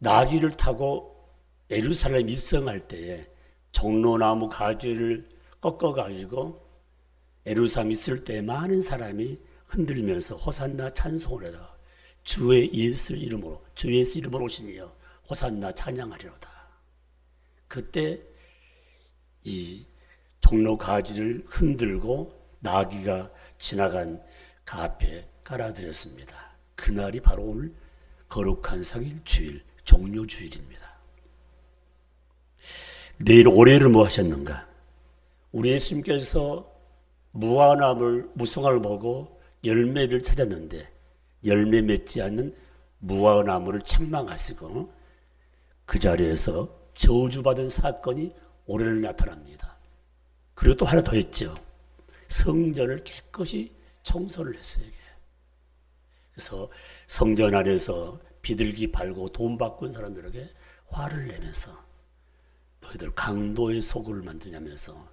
나귀를 타고 예루살렘 입성할 때에 종로나무 가지를 꺾어 가지고 예루살렘 있을 때 많은 사람이 흔들면서 호산나 찬송을 해라. 주의 예수 이름으로 주 예수 이름으로 오시니여 호산나 찬양하리로다. 그때 이 종로 가지를 흔들고 나귀가 지나간 그 앞에 깔아드렸습니다. 그날이 바로 오늘 거룩한 성일 주일 종료 주일입니다. 내일 올해를 뭐 하셨는가? 우리 예수님께서 무화과나무를 무성화를 보고 열매를 찾았는데 열매 맺지 않는 무화과나무를 책망하시고 그 자리에서 저주받은 사건이 올해를 나타납니다. 그리고 또 하나 더 했죠. 성전을 깨끗이 청소를 했어요. 그래서 성전 안에서 비둘기 팔고 돈 바꾼 사람들에게 화를 내면서 너희들 강도의 소굴을 만드냐면서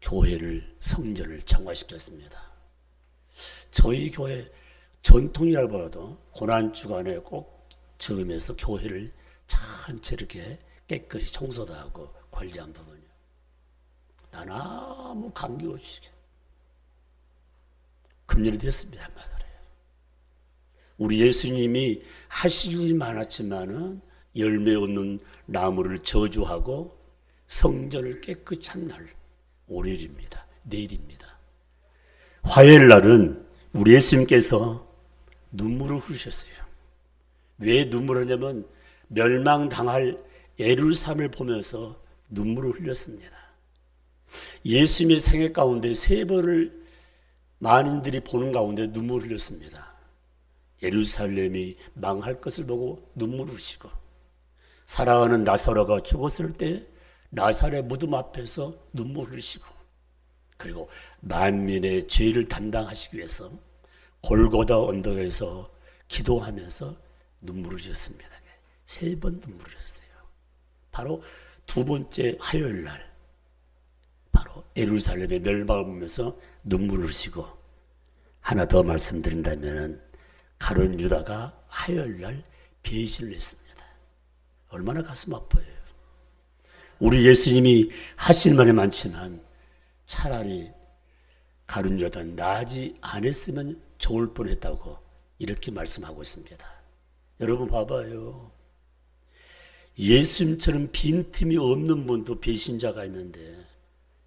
교회를 성전을 청화시켰습니다. 저희 교회 전통이라고 봐도 고난 주간에 꼭 처음에서 교회를 전체 이렇게 깨끗이 청소도 하고 관리한 부분이요. 난 아무 관계 없이 금년이 됐습니다. 말이에요. 우리 예수님이 하실 일이 많았지만은 열매 없는 나무를 저주하고 성전을 깨끗이 한 날, 월요일입니다. 내일입니다. 화요일 날은 우리 예수님께서 눈물을 흘리셨어요. 왜 눈물을 흘냐면 멸망당할 예루살렘을 보면서 눈물을 흘렸습니다. 예수님의 생애 가운데 세 번을 만인들이 보는 가운데 눈물을 흘렸습니다. 예루살렘이 망할 것을 보고 눈물을 흘리고 사랑하는 나사로가 죽었을 때 나사렛 무덤 앞에서 눈물을 흘리시고 그리고 만민의 죄를 담당하시기 위해서 골고다 언덕에서 기도하면서 눈물을 흘렸습니다. 세 번 눈물을 흘렸어요. 바로 두 번째 화요일 날 바로 예루살렘의 멸망을 보면서 눈물을 흘리시고 하나 더 말씀드린다면은 가론 유다가 화요일 날 배신을 했습니다. 얼마나 가슴 아파요. 우리 예수님이 하신 말이 많지만 차라리 가룟 유다 나지 안 했으면 좋을 뻔했다고 이렇게 말씀하고 있습니다. 여러분 봐봐요. 예수님처럼 빈틈이 없는 분도 배신자가 있는데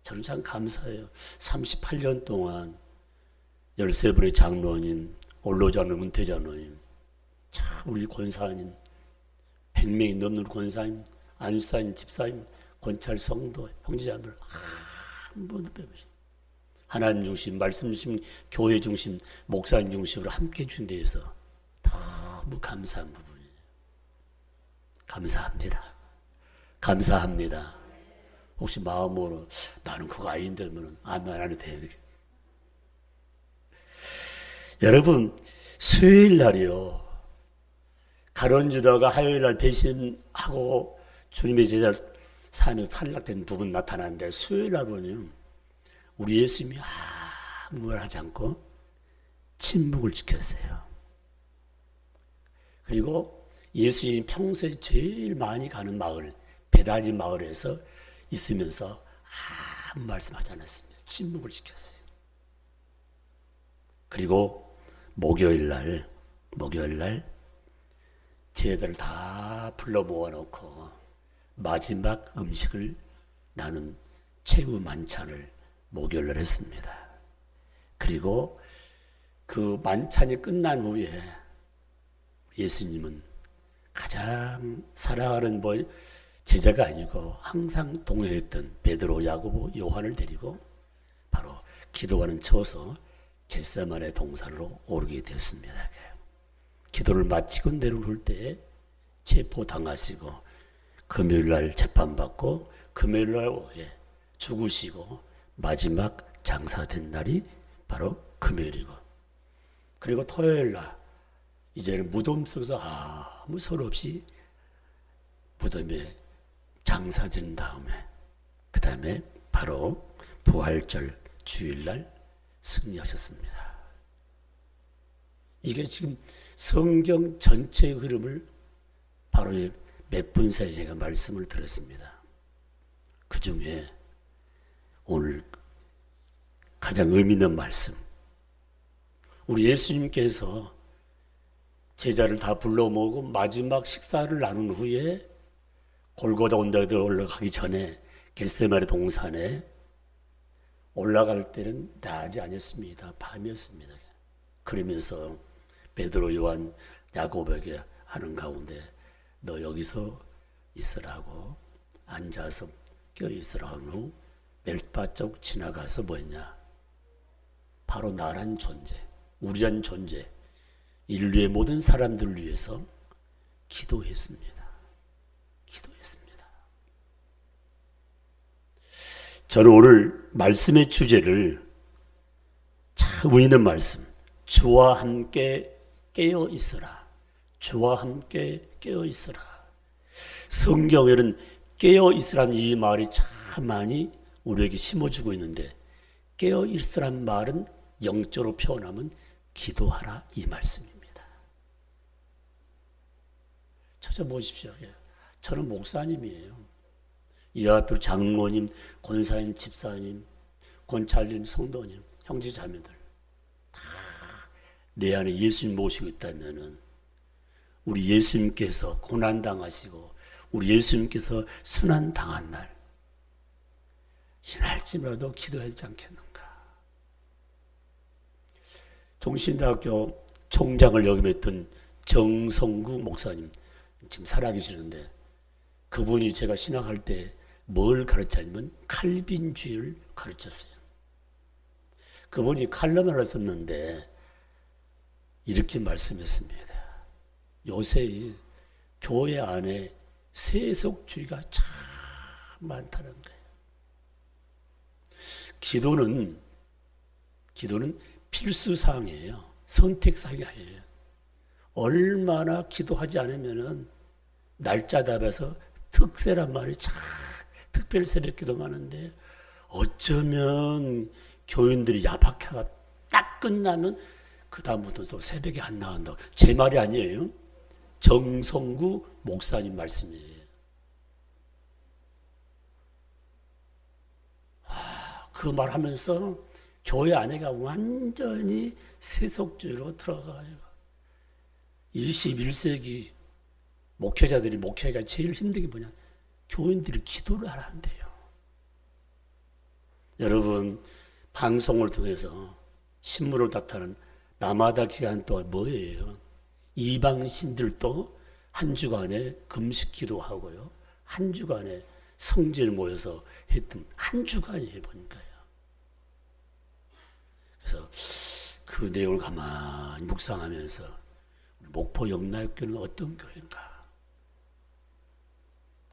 저는 참 감사해요. 38년 동안 13분의 장로님, 올로장로, 은퇴장로님, 참 우리 권사님, 100명이 넘는 권사님, 안수사님, 집사님, 권찰 성도, 형제자들 한 번도 빼보시 하나님 중심, 말씀 중심, 교회 중심, 목사님 중심으로 함께 해준 데에서 너무 감사한 부분이에요. 감사합니다. 감사합니다. 혹시 마음으로 나는 그거 아닌데 면 아무 안 해도 돼요. 여러분 수요일 날이요. 가론 유다가 화요일 날 배신하고 주님의 제자 삶에 탈락된 부분 나타나는데 수요일 날 보니 우리 예수님이 아무 말 하지 않고 침묵을 지켰어요. 그리고 예수님이 평소에 제일 많이 가는 마을 베다니 마을에서 있으면서 아무 말씀하지 않았습니다. 침묵을 지켰어요. 그리고 목요일 날 목요일 날 제자들을 다 불러 모아놓고 마지막 음식을 나눈 최후 만찬을 목요일 날 했습니다. 그리고 그 만찬이 끝난 후에 예수님은 가장 사랑하는 뭐 제자가 아니고 항상 동행했던 베드로, 야고보, 요한을 데리고 바로 기도하는 처서 겟세만의 동산으로 오르게 됐습니다. 기도를 마치고 내려올 때 체포당하시고 금요일 날 재판받고 금요일 날 오후에 죽으시고 마지막 장사된 날이 바로 금요일이고 그리고 토요일 날 이제는 무덤 속에서 아무 소리 없이 무덤에 장사진 다음에 그 다음에 바로 부활절 주일날 승리하셨습니다. 이게 지금 성경 전체의 흐름을 바로 몇 분 사이 제가 말씀을 들었습니다. 그 중에 오늘 가장 의미 있는 말씀. 우리 예수님께서 제자를 다 불러 모으고 마지막 식사를 나눈 후에 골고다 온다에 올라가기 전에 겟세마리 동산에 올라갈 때는 나지 않았습니다. 밤이었습니다. 그러면서 베드로 요한 야고보에게 하는 가운데 너 여기서 있으라고 앉아서 껴 있으라 한후 멜바 쪽 지나가서 뭐였냐 바로 나란 존재 우리란 존재 인류의 모든 사람들을 위해서. 기도했습니다. 저는 오늘 말씀의 주제를 참 의미 있는 말씀 주와 함께 깨어 있으라. 주와 함께 깨어 있으라. 성경에는 깨어 있으라는 이 말이 참 많이 우리에게 심어주고 있는데 깨어 있으란 말은 영적으로 표현하면 기도하라 이 말씀입니다. 찾아보십시오. 예. 저는 목사님이에요. 이 앞으로 장로님, 권사님, 집사님, 권찰님, 성도님, 형제 자매들 다 내 안에 예수님 모시고 있다면은 우리 예수님께서 고난 당하시고 우리 예수님께서 순환 당한 날 이날쯤이라도 기도하지 않겠는가? 종신대학교 총장을 역임했던 정성구 목사님 지금 살아계시는데 그분이 제가 신학할 때 뭘 가르쳤냐면 칼빈주의를 가르쳤어요. 그분이 칼럼을 썼는데 이렇게 말씀했습니다. 요새 교회 안에 세속주의가 참 많다는 거예요. 기도는 기도는 필수 사항이에요. 선택 사항이 아니에요. 얼마나 기도하지 않으면은 날짜 잡아서 특세란 말이 참 특별 새벽 기도가 하는데 어쩌면 교인들이 야박해가 딱 끝나면 그 다음부터 또 새벽에 안 나온다고 제 말이 아니에요. 정성구 목사님 말씀이에요. 아, 그 말 하면서 교회 안에가 완전히 세속주의로 들어가요. 21세기 목회자들이 목회가 제일 힘든 게 뭐냐? 교인들이 기도를 안 한대요. 여러분, 방송을 통해서 신문을 다타는 남아다 기간 동안 뭐예요? 이방신들도 한 주간에 금식 기도하고요. 한 주간에 성질 모여서 했던 한 주간이에요, 보니까요. 그래서 그 내용을 가만히 묵상하면서 목포 영락교는 어떤 교회인가?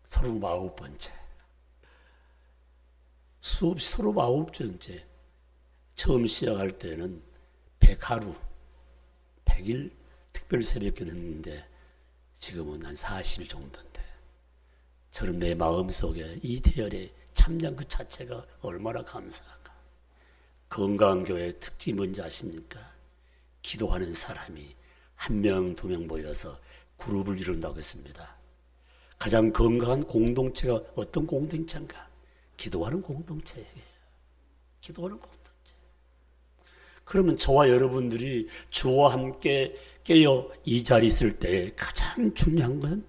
서른 아홉 번째. 수업 서른 아홉 번째. 처음 시작할 때는 백하루, 백일 특별 새벽기도 했는데 지금은 한 40일 정도인데 저는 내 마음속에 이 대열에 참여한 그 자체가 얼마나 감사한가. 건강한 교회 특징이 뭔지 아십니까? 기도하는 사람이 한 명, 두 명 모여서 그룹을 이룬다고 했습니다. 가장 건강한 공동체가 어떤 공동체인가? 기도하는 공동체예요. 기도하는 공동체. 그러면 저와 여러분들이 주와 함께 깨어 이 자리에 있을 때 가장 중요한 건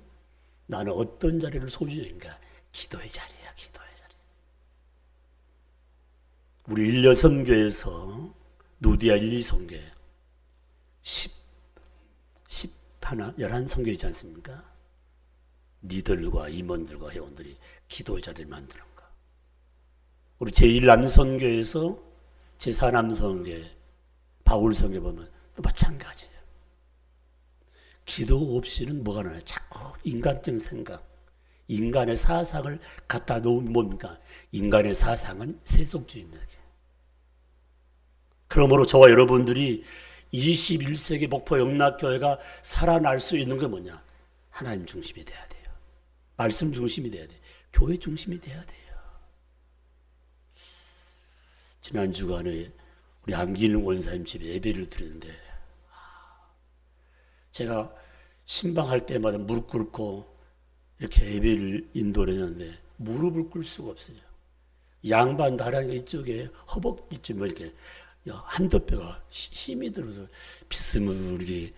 나는 어떤 자리를 소유인가? 기도의 자리야, 기도의 자리. 우리 일여성교에서 누디아 1, 2 성교 10, 10 하나, 11 성교 있지 않습니까? 니들과 임원들과 회원들이 기도의 자리를 만드는 거. 우리 제1남성교에서 제4남성교 바울성에 보면 또 마찬가지예요. 기도 없이는 뭐가 나요? 자꾸 인간적 생각, 인간의 사상을 갖다 놓으면 뭡니까? 인간의 사상은 세속주의입니다. 그러므로 저와 여러분들이 21세기 목포 영락교회가 살아날 수 있는 게 뭐냐? 하나님 중심이 돼야. 말씀 중심이 돼야 돼요. 교회 중심이 돼야 돼요. 지난 주간에 우리 안기는 원사님 집에 예배를 드렸는데 제가 신방할 때마다 무릎 꿇고 이렇게 예배를 인도를 했는데 무릎을 꿇을 수가 없어요. 양반 나랑 이쪽에 허벅지쯤 이렇게 한두 뼈가 히- 힘이 들어서 비스무리게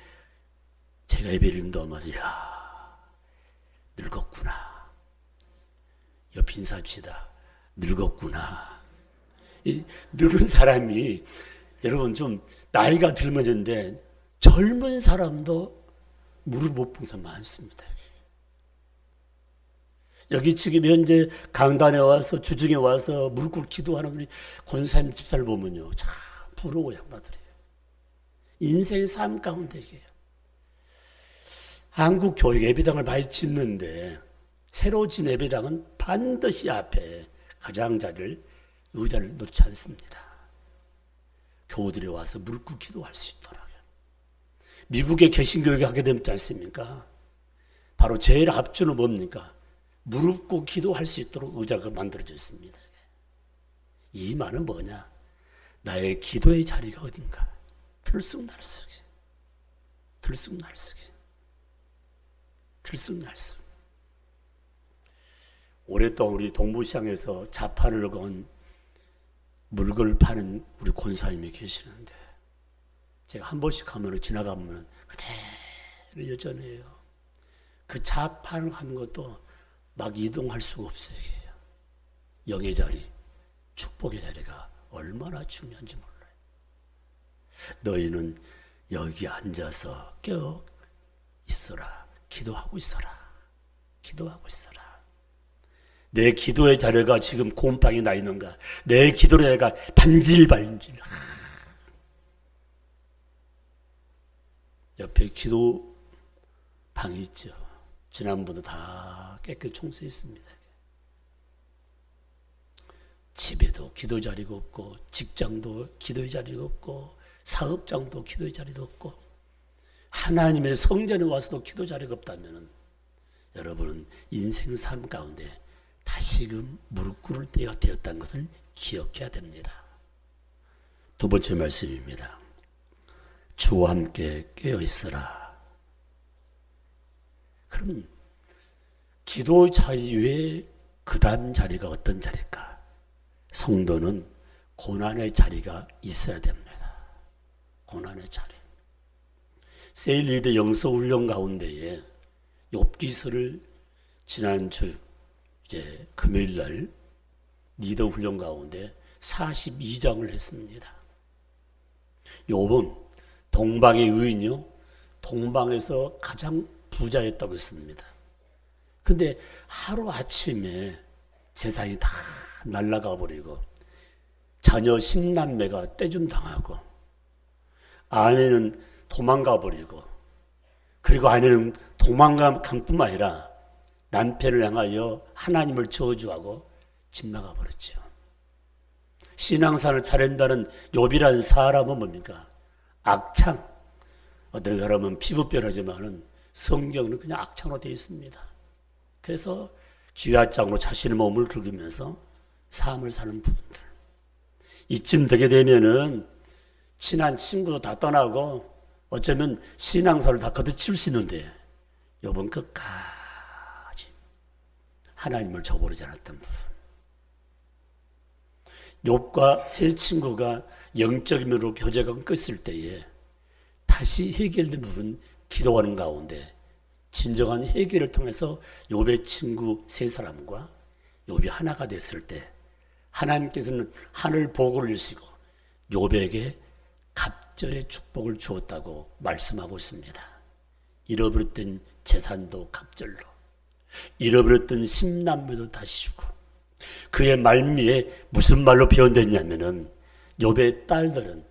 제가 예배를 인도하면서 야 늙었구나. 옆 인사합시다. 늙었구나. 이 늙은 사람이 여러분 좀 나이가 들면 인데 젊은 사람도 무릎 못푼 사람 많습니다. 여기 지금 현재 강단에 와서 주중에 와서 무릎 기도하는 우리 권사님 집사를 보면요 참 부러워 양반들이에요. 인생의 삶 가운데 이게요. 한국 교육 예배당을 많이 짓는데 새로 진 예배당은 반드시 앞에 가장자리를 의자를 놓지 않습니다. 교우들이 와서 무릎 기도할 수 있도록. 미국의 개신교육에 하게 되지 않습니까? 바로 제일 앞주는 뭡니까? 무릎 꿇고 기도할 수 있도록 의자가 만들어졌습니다. 이 말은 뭐냐? 나의 기도의 자리가 어딘가? 들쑥날쑥이. 들쑥날쑥이. 들쑥날쑥. 오랫동안 우리 동부시장에서 자판을 건 물건을 파는 우리 권사님이 계시는데 제가 한 번씩 가면 지나가면 그대로 여전해요. 그 자판을 하는 것도 막 이동할 수가 없어요. 영의 자리, 축복의 자리가 얼마나 중요한지 몰라요. 너희는 여기 앉아서 깨어 있어라. 기도하고 있어라. 기도하고 있어라. 내 기도의 자리가 지금 곰팡이 나 있는가? 내 기도의 자리가 반질반질. 옆에 기도 방이 있죠. 지난번도 다 깨끗이 청소했습니다. 집에도 기도 자리가 없고, 직장도 기도의 자리가 없고, 사업장도 기도의 자리도 없고, 하나님의 성전에 와서도 기도 자리가 없다면 여러분은 인생 삶 가운데 다시금 무릎 꿇을 때가 되었다는 것을 기억해야 됩니다. 두 번째 말씀입니다. 주와 함께 깨어 있으라. 그럼 기도 자리 외에 그다음 자리가 어떤 자리일까? 성도는 고난의 자리가 있어야 됩니다. 고난의 자리. 세일리드 영서 훈련 가운데에 욥기서를 지난주 이제 금요일 날 리더 훈련 가운데 42장을 했습니다. 욥은 동방의 의인요. 동방에서 가장 부자였다고 했습니다. 근데 하루 아침에 재산이 다 날아가 버리고 자녀 10남매가 떼줌 당하고 아내는 도망가 버리고 그리고 아내는 도망간 뿐만 아니라 남편을 향하여 하나님을 저주하고 집 나가 버렸죠. 신앙사를 차린다는 욥이라는 사람은 뭡니까? 악창. 어떤 사람은 피부뼈라지만은 성경은 그냥 악창으로 되어 있습니다. 그래서 귀화장으로 자신의 몸을 긁으면서 삶을 사는 분들. 이쯤 되게 되면은 친한 친구도 다 떠나고 어쩌면 신앙사를 다 거듭칠 수 있는데 요번 끝까지 하나님을 저버리지 않았던 부분. 욥과 세 친구가 영적인으로 교제가 끊겼을 때에 다시 해결된 부분 기도하는 가운데 진정한 해결을 통해서 욥의 친구 세 사람과 욥이 하나가 됐을 때 하나님께서는 하늘 복을 주시고 욥에게 갑절의 축복을 주었다고 말씀하고 있습니다. 잃어버렸던 재산도 갑절로 잃어버렸던 심남매도 다시 주고 그의 말미에 무슨 말로 표현됐냐면은 욥의 딸들은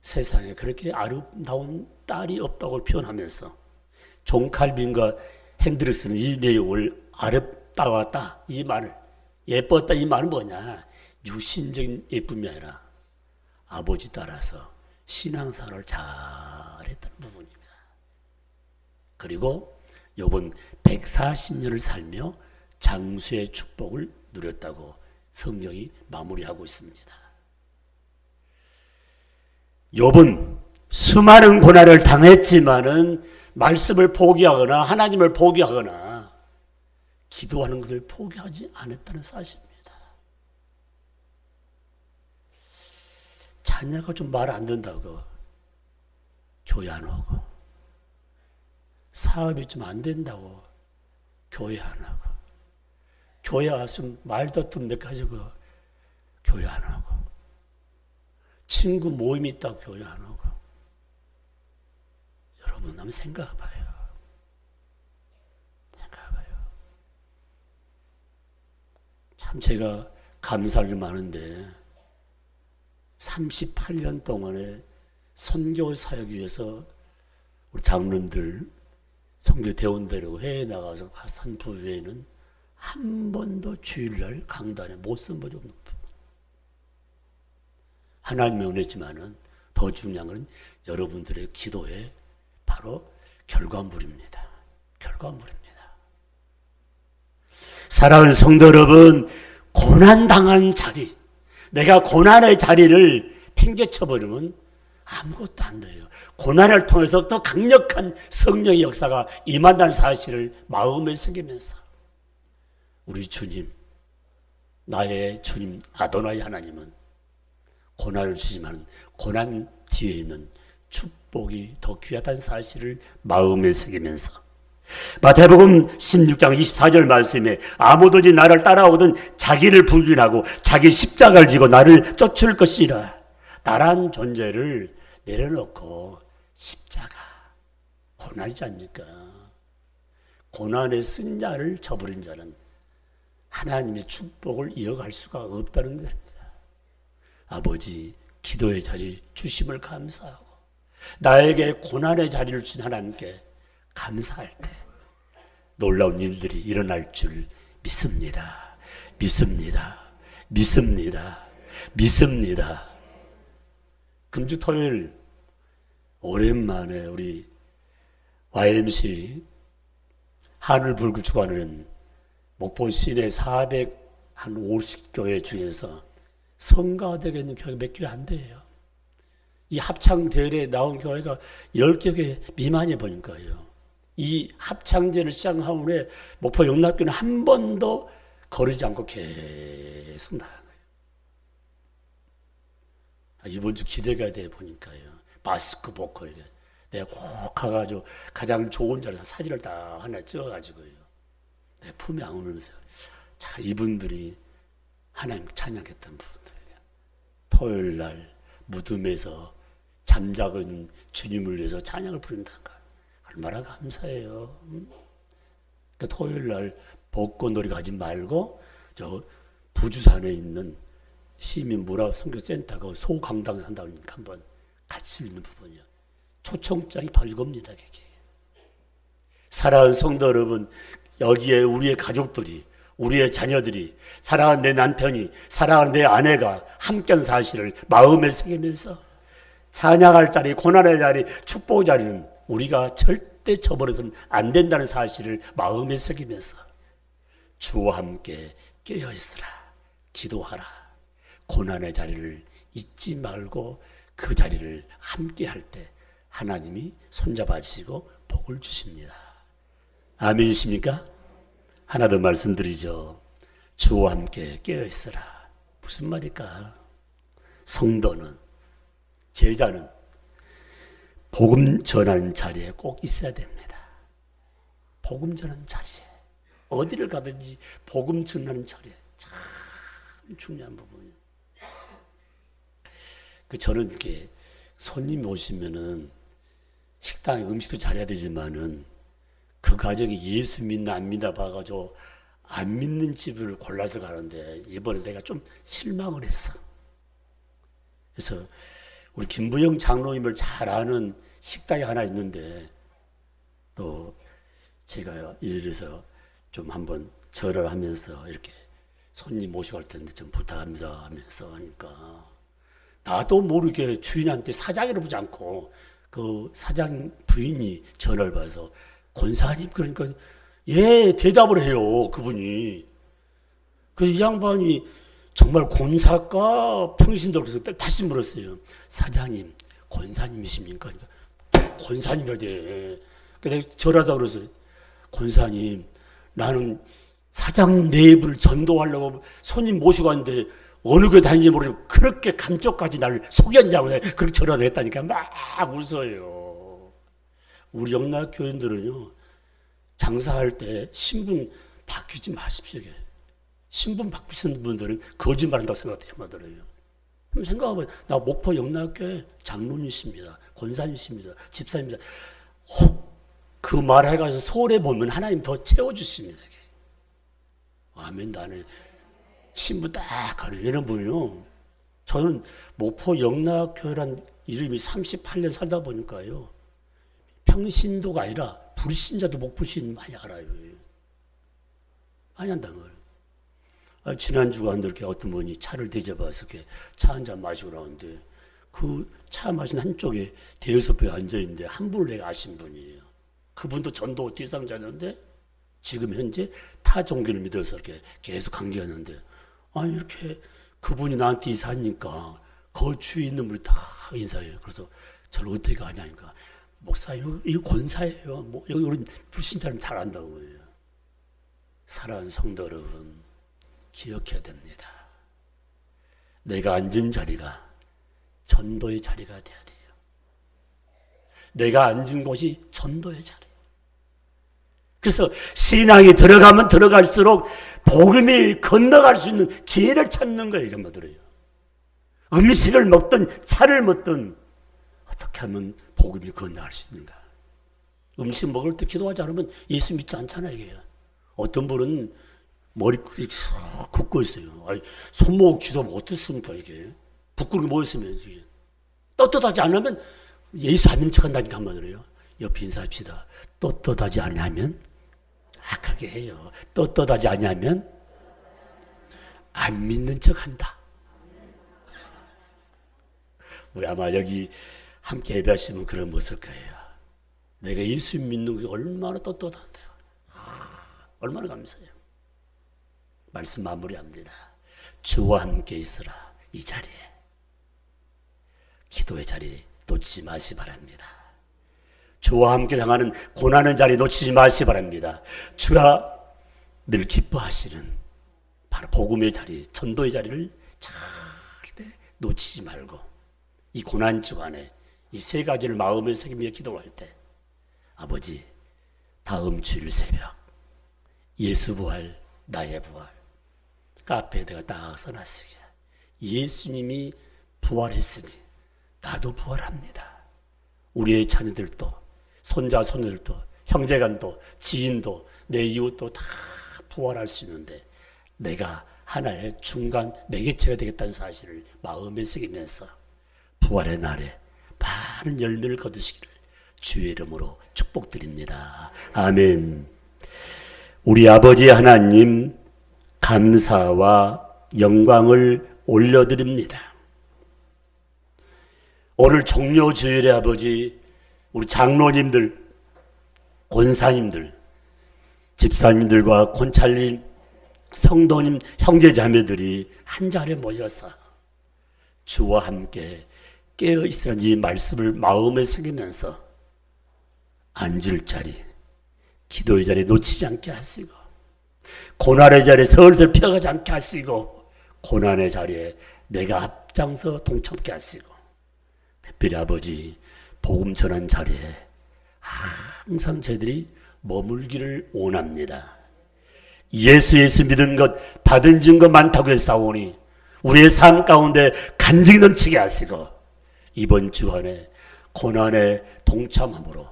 세상에 그렇게 아름다운 딸이 없다고 표현하면서 존 칼빈과 핸드르스는 이 내용을 아름다웠다 이 말을 예뻤다 이 말은 뭐냐 유신적인 예쁨이 아니라 아버지 따라서 신앙생활을 잘했던 부분입니다. 그리고 욥은 140년을 살며 장수의 축복을 누렸다고 성경이 마무리하고 있습니다. 욥은 수많은 고난을 당했지만은 말씀을 포기하거나 하나님을 포기하거나 기도하는 것을 포기하지 않았다는 사실입니다. 자녀가 좀 말 안 듣는다고. 교회 안 오고. 사업이 좀 안 된다고. 교회 안 하고. 교회 와서 말도 듬내 가지고 교회 안 하고. 친구 모임 있다고 교회 안 하고. 여러분 한번 생각해 봐요. 생각해 봐요. 참 제가 감사할 일 많은데 38년 동안에 선교 사역 위해서 우리 장로님들 선교 대원대로 해외 나가서 산 부후에는 한 번도 주일날 강단에 못 쓴 적이 없는. 하나님의 은혜지만은 더 중요한 것은 여러분들의 기도의 바로 결과물입니다. 결과물입니다. 사랑하는 성도 여러분, 고난당한 자리, 내가 고난의 자리를 팽개쳐버리면 아무것도 안 돼요. 고난을 통해서 더 강력한 성령의 역사가 임한다는 사실을 마음에 새기면서 우리 주님, 나의 주님 아도나이 하나님은 고난을 주지만 고난 뒤에 있는 축복이 더 귀하다는 사실을 마음에 새기면서 마태복음 16장 24절 말씀에 아무든지 나를 따라오든 자기를 불균하고 자기 십자가를 지고 나를 쫓을 것이라 나란 존재를 내려놓고 십자가 고난이지 않습니까? 고난의 쓴 자를 저버린 자는 하나님의 축복을 이어갈 수가 없다는 겁니다. 아버지 기도의 자리 주심을 감사하고 나에게 고난의 자리를 준 하나님께 감사할 때 놀라운 일들이 일어날 줄 믿습니다. 믿습니다. 믿습니다. 믿습니다. 금주 토요일 오랜만에 우리 YMC 하늘 불구 주관하는 목포 시내 400 한 50교회 중에서 성가대가 있는 교회 몇 교회 안 돼요. 이 합창 대회에 나온 교회가 10개 미만이 보니까요. 이 합창제를 시작한 후에 목포 영락교는 한 번도 거르지 않고 계속 나가요. 아, 이번 주 기대가 돼 보니까요. 마스크 벗고 내가 꼭 가가지고 가장 좋은 자리에서 사진을 다 하나 찍어가지고요. 내 품에 안으면서 자 이분들이 하나님 찬양했던 분들이에요. 토요일 날 무덤에서 잠자은 주님을 위해서 찬양을 부른다는 거 얼마나 감사해요. 음? 그 토요일 날 벚꽃놀이 가지 말고 저 부주산에 있는 시민 문화 선교센터 그 소강당 산다니까 한번 같이 있는 부분이요. 초청장이 바로 이겁니다. 그게. 사랑하는 성도 여러분, 여기에 우리의 가족들이, 우리의 자녀들이, 사랑하는 내 남편이, 사랑하는 내 아내가 함께한 사실을 마음에 새기면서 찬양할 자리, 고난의 자리, 축복의 자리는 우리가 절대 저버려서는 안 된다는 사실을 마음에 새기면서 주와 함께 깨어 있으라, 기도하라, 고난의 자리를 잊지 말고 그 자리를 함께 할 때 하나님이 손잡아 주시고 복을 주십니다. 아멘이십니까? 하나 더 말씀드리죠. 주와 함께 깨어 있으라. 무슨 말일까? 성도는 제자는 복음 전하는 자리에 꼭 있어야 됩니다. 복음 전하는 자리에 어디를 가든지 복음 전하는 자리에 참 중요한 부분이에요. 그 저는 이렇게 손님 오시면은 식당에 음식도 잘해야 되지만은 그 가정이 예수 믿나 안 믿나 봐가지고 안 믿는 집을 골라서 가는데 이번에 내가 좀 실망을 했어. 그래서 우리 김부영 장로님을 잘 아는 식당이 하나 있는데 또 제가 이래서 좀 한번 절을 하면서 이렇게 손님 모시고 갈 텐데 좀 부탁합니다 하면서 하니까 나도 모르게 주인한테 사장이라 부지 않고 그 사장 부인이 전화를 받아서 권사님 그러니까 예 대답을 해요 그분이. 그래서 이 양반이 정말 권사가 평신도 그래서 다시 물었어요 사장님 권사님이십니까? 그러니까 권사님이라 돼 근데 절하다 그러세요. 권사님, 나는 사장님 내부를 전도하려고 손님 모시고 왔는데 어느 교회 다니는지 모르고 그렇게 감쪽까지 나를 속였냐고 그렇게 절하다 했다니까 막 웃어요. 우리 영락 교인들은요 장사할 때 신분 바뀌지 마십시오. 신분 바꾸시는 분들은 거짓말한다고 생각해요. 그럼 생각해보면 나 목포 영락교회 장로님이십니다. 권사님이십니다. 집사입니다. 혹 그 말 해가지고 서울에 보면 하나님 더 채워주십니다. 아멘 나는 신분 딱 이런 분이요. 저는 목포 영락교회란 이름이 38년 살다 보니까요. 평신도가 아니라 불신자도 목포신 많이 알아요. 많이 말이에요. 아, 지난 주간 이렇게 어떤 분이 차를 대접해서 이렇게 차 한 잔 마시고 나오는데 그 차 마신 한쪽에 대여섯 배 앉아 있는데 한 분을 내가 아신 분이에요. 그분도 전도 대상자였는데 지금 현재 타 종교를 믿어서 이렇게 계속 관계하는데 아 이렇게 그분이 나한테 인사하니까 그 주위에 있는 분이 다 인사해요. 그래서 저를 어떻게 하냐니까 목사 이거, 이거 권사예요. 뭐 여기 우리 불신자는 잘 안다고 해요. 사랑하는 성도 여러분 기억해야 됩니다. 내가 앉은 자리가 전도의 자리가 돼야 돼요. 내가 앉은 곳이 전도의 자리. 그래서 신앙이 들어가면 들어갈수록 복음이 건너갈 수 있는 기회를 찾는 거예요. 이거 뭐들어요. 음식을 먹든 차를 먹든 어떻게 하면 복음이 건너갈 수 있는가. 음식 먹을 때 기도하지 않으면 예수 믿지 않잖아요. 이게. 어떤 분은 머리 이렇게 쏙 굽고 있어요. 아니, 손목 기도하면 어떻습니까, 이게? 부끄러운 게 뭐였으면, 이게. 떳떳하지 않으면 예수 안 믿는 척 한다니까 한마디로요. 옆에 인사합시다. 떳떳하지 않으면 악하게 해요. 떳떳하지 않으면 안 믿는 척 한다. 우리 아마 여기 함께 예배하시면 그런 모습일 거예요. 내가 예수 믿는 게 얼마나 떳떳한데요. 아, 얼마나 감사해요. 말씀 마무리합니다. 주와 함께 있으라 이 자리에 기도의 자리 놓치지 마시 바랍니다. 주와 함께 당하는 고난의 자리 놓치지 마시 바랍니다. 주가 늘 기뻐하시는 바로 복음의 자리, 전도의 자리를 절대 놓치지 말고 이 고난 주간에 이 세 가지를 마음에 새기며 기도할 때 아버지 다음 주일 새벽 예수 부활 나의 부활 카페에 내가 딱 써놨으게 예수님이 부활했으니 나도 부활합니다. 우리의 자녀들도 손자 손녀들도 형제간도 지인도 내 이웃도 다 부활할 수 있는데 내가 하나의 중간 매개체가 되겠다는 사실을 마음에 새기면서 부활의 날에 많은 열매를 거두시기를 주의 이름으로 축복드립니다. 아멘. 우리 아버지 하나님 감사와 영광을 올려드립니다. 오늘 종료 주일의 아버지, 우리 장로님들, 권사님들, 집사님들과 권찰님, 성도님, 형제 자매들이 한 자리에 모여서 주와 함께 깨어 있으라는 이 말씀을 마음에 새기면서 앉을 자리, 기도의 자리 놓치지 않게 하시고, 고난의 자리에 설설 펴가지 않게 하시고, 고난의 자리에 내가 앞장서 동참케 하시고, 특별히 아버지 복음 전한 자리에 항상 저희들이 머물기를 원합니다. 예수 예수 믿은 것 받은 증거 많다고 했사오니 우리의 삶 가운데 간증이 넘치게 하시고 이번 주간에 고난에 동참함으로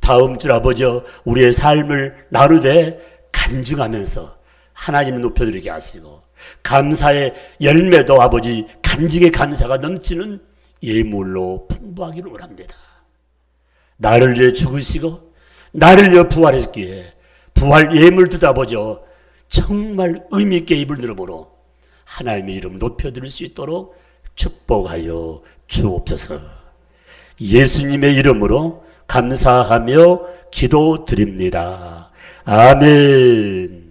다음 주 아버지 우리의 삶을 나누되 간증하면서 하나님을 높여드리게 하시고 감사의 열매도 아버지 간증의 감사가 넘치는 예물로 풍부하기를 원합니다. 나를 위해 죽으시고 나를 위해 부활했기에 부활 예물 듣다 보죠. 정말 의미 있게 입을 늘어보러 하나님의 이름 높여드릴 수 있도록 축복하여 주옵소서. 예수님의 이름으로 감사하며 기도드립니다. 아멘.